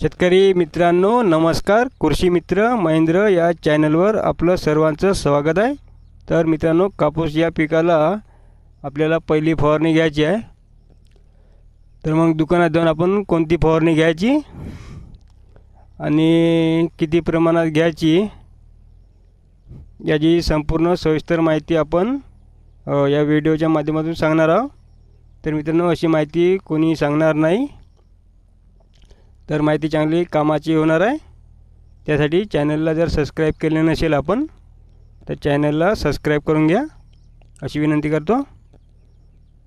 शेतकरी मित्रांनो नमस्कार. कृषी मित्र महेंद्र या चॅनलवर आपलं सर्वांचं स्वागत आहे. तर मित्रांनो कापूस या पिकाला आपल्याला पहिली फवारणी घ्यायची आहे. तर मग दुकानात जाऊन आपण कोणती फवारणी घ्यायची आणि किती प्रमाणात घ्यायची याची संपूर्ण सविस्तर माहिती आपण या व्हिडिओच्या माध्यमातून सांगणार आहोत. तर मित्रांनो अशी माहिती कोणी सांगणार नाही. तर माहिती चांगली कामाची होणार आहे. त्यासाठी चॅनलला जर सबस्क्राईब केले नसेल आपण तर चॅनलला सबस्क्राईब करून घ्या. अशी विनंती करतो.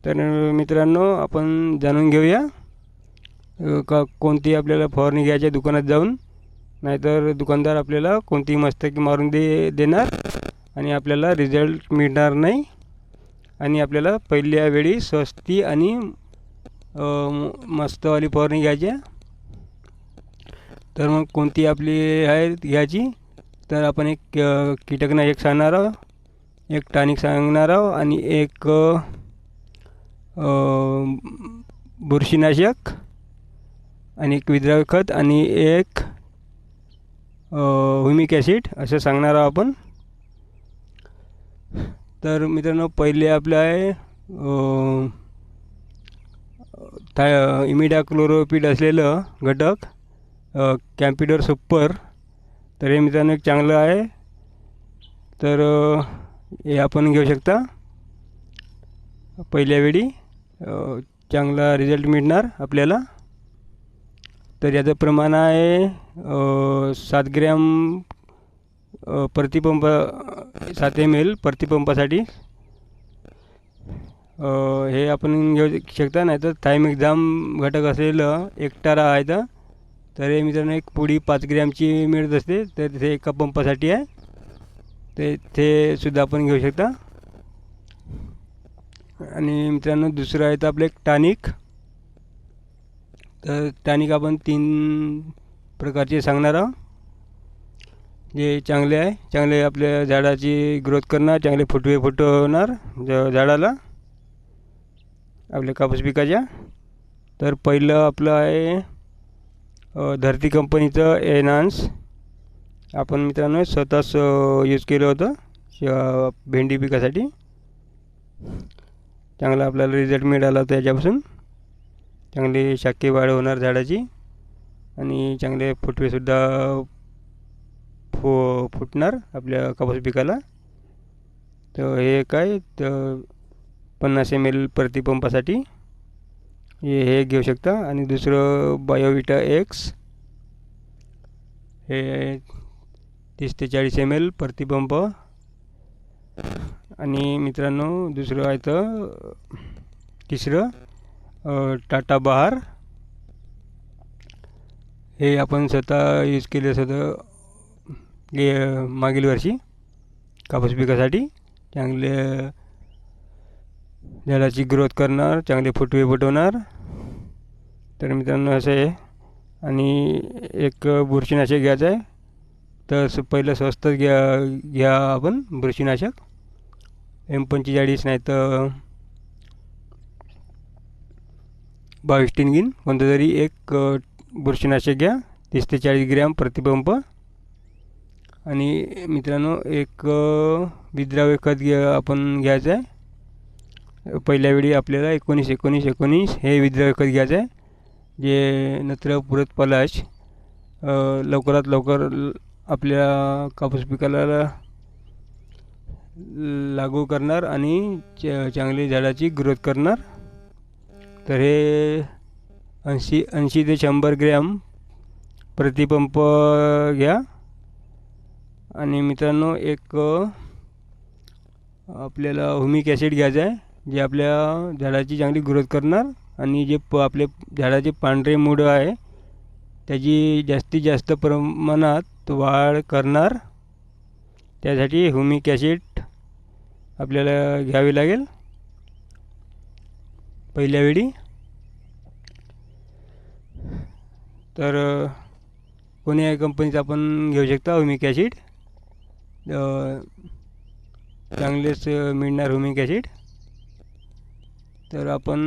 तर मित्रांनो आपण जाणून घेऊया का कोणती आपल्याला फवारणी घ्यायची आहे दुकानात जाऊन. नाहीतर दुकानदार आपल्याला कोणती मस्तकी मारून दे देणार आणि आपल्याला रिझल्ट मिळणार नाही. आणि आपल्याला पहिल्या वेळी स्वस्ती आणि मस्तवाली फवारणी घ्यायची आहे. तर मग कोणती आपली आहे घ्यायची तर आपण एक कीटकना कीटकनाशक सांगणार आहोत. एक टॉनिक सांगणार आहोत आणि एक बुरशीनाशक आणि एक विद्राव्य खत आणि एक हुमिक ॲसिड असं सांगणार आहोत आपण. तर मित्रांनो पहिले आपलं आहे थाय था इमिडा असलेलं घटक. Computer super. तर हे मित्रांनो एक चांगलं आहे. तर हे आपण घेऊ शकता. पहिल्या वेळी चांगला रिझल्ट मिळणार आपल्याला. तर याचं प्रमाण आहे सात ग्रॅम प्रतिपंप सात एम एल प्रतिपंपासाठी. हे आपण घेऊ शकता नाही तर थायम एक्झाम घटक असलेलं एकटारा आहे तर. तर हे मित्रांनो एक पुडी पाच ग्रॅमची मिळत असते तर ते एका पंपासाठी आहे. ते ते सुद्धा आपण घेऊ शकता. आणि मित्रांनो दुसरं आहे तर आपलं एक टानिक. तर टानिक आपण तीन प्रकारचे सांगणार आहोत. जे चांगले आहे चांगले आपल्या झाडाची ग्रोथ करणार चांगले फुटवे फुटवणार ज झाडाला आपल्या कापूस पिकाच्या. तर पहिलं आपलं आहे धरती कंपनीचं एनान्स आपण मित्रांनो स्वतःच यूज केलं होतं. भेंडी पिकासाठी. चांगला आपल्याला रिझल्ट मिळाला होता याच्यापासून चांगली शाखी वाढ होणार झाडाची. आणि चांगले फुटवेसुद्धा फु फुटणार आपल्या कापूस पिकाला. तर हे काय? तर पन्नास एम एल प्रतिपंपासाठी हे हे घेऊ शकता. आणि दुसरं बायोविटा एक्स हे तीस ते चाळीस एम एल प्रतिपंप. आणि मित्रांनो दुसरं आहे तर तिसरं टाटा बहार. हे आपण स्वतः यूज केले होतं गे मागील वर्षी कापूस पिकासाठी. चांगले झाडाची ग्रोथ करणार चांगले फुटवे फुटवणार. तर मित्रांनो असं आहे. आणि एक बुरशीनाशक घ्यायचं आहे. तर स पहिलं स्वस्त घ्या घ्या आपण बुरशीनाशक. एम पंचेचाळीस नाही तर बावीस टीन घेईन कोणतं तरी एक बुरशीनाशक घ्या. तीस ते चाळीस ग्रॅम प्रतिपंप. आणि मित्रांनो एक विद्राव्य खत घ्या आपण घ्यायचं आहे. पहिल्या वेळी आपल्याला एकोणीस एकोणीस एकोणीस हे विद्राव्य विकत घ्यायचं आहे जे नत्र पुरत पलाश लवकरात लवकर ल- आपल्या कापूस पिकाला लागू करणार आणि च चांगली झाडाची ग्रोथ करणार. तर हे ऐंशी ऐंशी ते शंभर ग्रॅम प्रतिपंप घ्या. आणि मित्रांनो एक आपल्याला हुमिक ॲसिड घ्यायचं आहे. जे आपल्या झाडाची चांगली ग्रोथ करणार आणि जे प आपले झाडाचे पांढरे मुळं आहे त्याची जास्तीत जास्त प्रमाणात वाढ करणार. त्यासाठी हुमिक ॲसिड आपल्याला घ्यावी लागेल. पहिल्या वेळी. तर अ, कोणी कंपनीचं आपण घेऊ शकता हुमिक ॲसिड चांगलेच मिळणार हुमिक ॲसिड तर आपण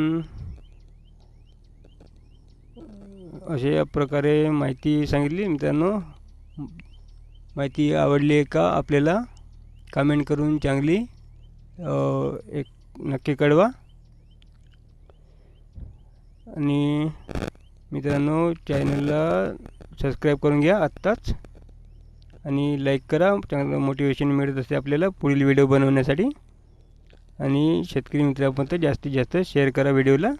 अशा प्रकारे माहिती सांगितली मित्रांनो. माहिती आवडली आहे का आपल्याला कमेंट करून चांगली एक नक्की कळवा. आणि मित्रांनो चॅनलला सबस्क्राईब करून घ्या आत्ताच. आणि लाईक करा चांगलं मोटिवेशन मिळत असते आपल्याला पुढील व्हिडिओ बनवण्यासाठी. आणि शेतकरी मित्रापर्यंत जास्तीत जास्त शेअर करा व्हिडिओला.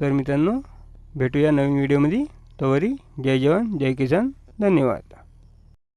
तर मित्रांनो भेटूया नवीन व्हिडिओमध्ये. तवरी जय जवान जय किसान. धन्यवाद.